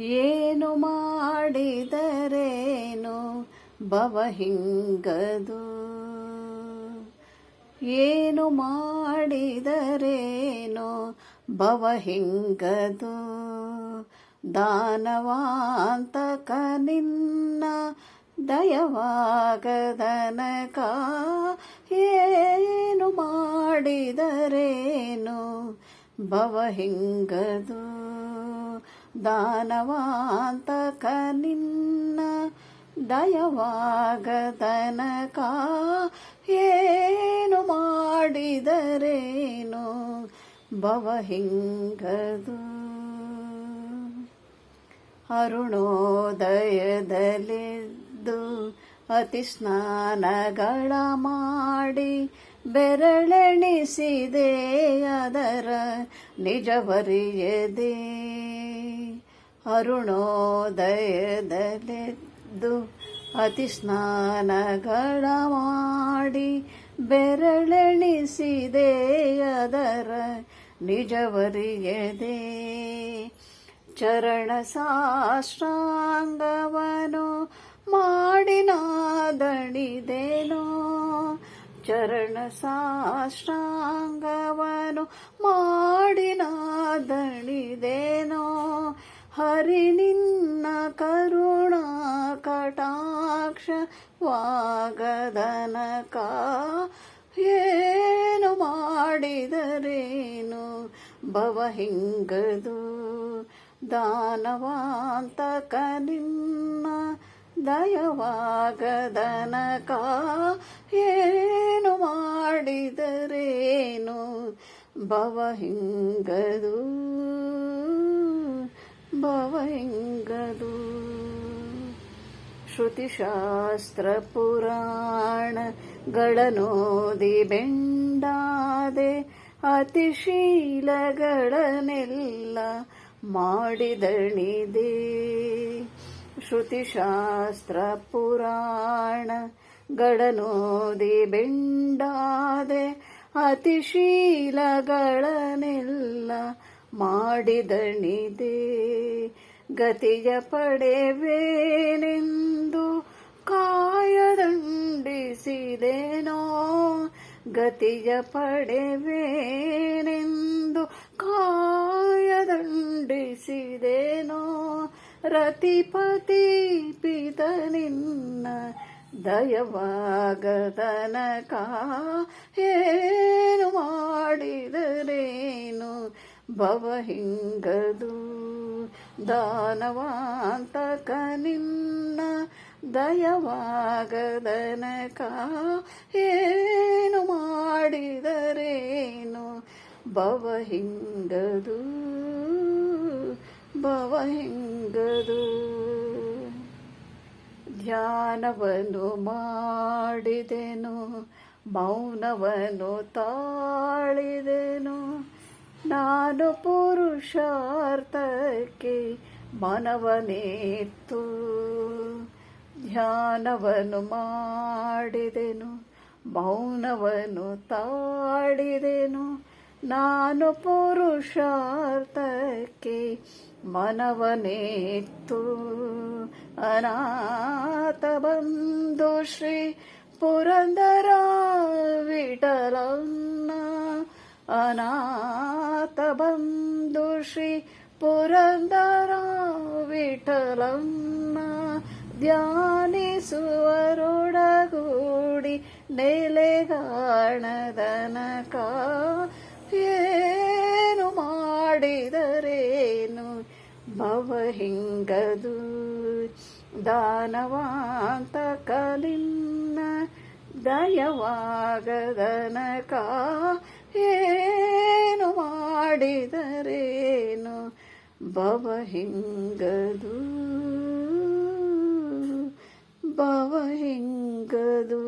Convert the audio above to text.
ಏನು ಮಾಡಿದರೇನು ಬವ ಹಿಂಗದು? ಏನು ಮಾಡಿದರೇನು ಬವ ಹಿಂಗದು? ದಾನವಾಂತಕ ನಿನ್ನ ದಯವಾಗದನಕ ಏನು ಮಾಡಿದರೇನು ಬವ ಹಿಂಗದು? ದಾನವಾಂತಕ ನಿನ್ನ ದಯವಾಗದನಕ ಏನು ಮಾಡಿದರೇನು ಭವ ಹಿಂಗದು ಅರುಣೋದಯದಲ್ಲಿದ್ದು ಅತಿ ಸ್ನಾನಗಳ ಮಾಡಿ ಬೆರಳೆಣಿಸಿದೆ ಅದರ ನಿಜವರಿಯದೆ. ಅರುಣೋದಯದಲ್ಲಿದ್ದು ಅತಿ ಸ್ನಾನಗಳ ಮಾಡಿ ಬೆರಳೆಣಿಸಿದೆ ಅದರ ನಿಜವರಿಯದೆ. ಚರಣ ಸಾಷ್ಟಾಂಗವನು ವಾಗದನಕ ಏನು ಮಾಡಿದರೇನು? ಭವ ಹಿಂಗದು ದಾನವಾಂತಕ ನಿನ್ನ ದಯವಾಗದನಕ ಏನು ಮಾಡಿದರೇನು? ಭವ ಹಿಂಗದು ಭವ ಹಿಂಗದು ಶ್ರುತಿಶಾಸ್ತ್ರ ಪುರಾಣಗಳನೋದಿ ಬೆಂಡಾದೆ ಅತಿಶೀಲಗಳನ್ನೆಲ್ಲ ಮಾಡಿದಣಿದೆ. ಶ್ರುತಿಶಾಸ್ತ್ರ ಪುರಾಣಗಳನೋದಿ ಬೆಂಡಾದೆ ಅತಿಶೀಲಗಳನ್ನೆಲ್ಲ ಮಾಡಿದಣಿದೆ. ಗತಿಯ ಪಡೆವೇನೆಂದು ಕಾಯದಂಡಿಸಿದೆನೋ? ಗತಿಯ ಪಡೆವೇನೆಂದು ಕಾಯದಂಡಿಸಿದೆನೋ? ರತಿಪತಿ ಪಿತ ನಿನ್ನ ದಯವಾಗದನಕ ಏನು ಮಾಡಿದರೇನು? ಭವ ಹಿಂಗದು ದಾನವಾಂತಕ ನಿನ್ನ ದಯವಾಗದನಕ ಏನು ಮಾಡಿದರೇನು? ಬವ ಹಿಂಗದು ಬವ ಹಿಂಗದು ಧ್ಯಾನವನ್ನು ಮಾಡಿದೆನು ಮೌನವನ್ನು ತಾಳಿದೆನು. ನಾನು ಪುರುಷಾರ್ಥಕ್ಕೆ ಮನವನೇತ್ತು ಧ್ಯಾನವನ್ನು ಮಾಡಿದೆನು ಮೌನವನ್ನು ತಾಡಿದೆನು ನಾನು ಪುರುಷಾರ್ಥಕ್ಕೆ ಮನವನೇತ್ತು ಅನಾಥ ಬಂಧು ಶ್ರೀ ಪುರಂದರ ವಿಠಲನ್ನ ಅನಾಥ ಬಂಧು ಶ್ರೀ ಪುರಂದರ ವಿಠಲನ್ನ ಧ್ಯಾನಿಸುವರೊಡಗೂಡಿ ನೆಲೆಗಾಣದನಕ ಏನು ಮಾಡಿದರೇನು ಭವ ಹಿಂಗದು ದಾನವಾಂತ ಕಲಿನ್ನ ದಯವಾಗದನಕ ಏನು ಮಾಡಿದರೇನು ಭವ ಹಿಂಗದು? ಭವ ಹಿಂಗದು?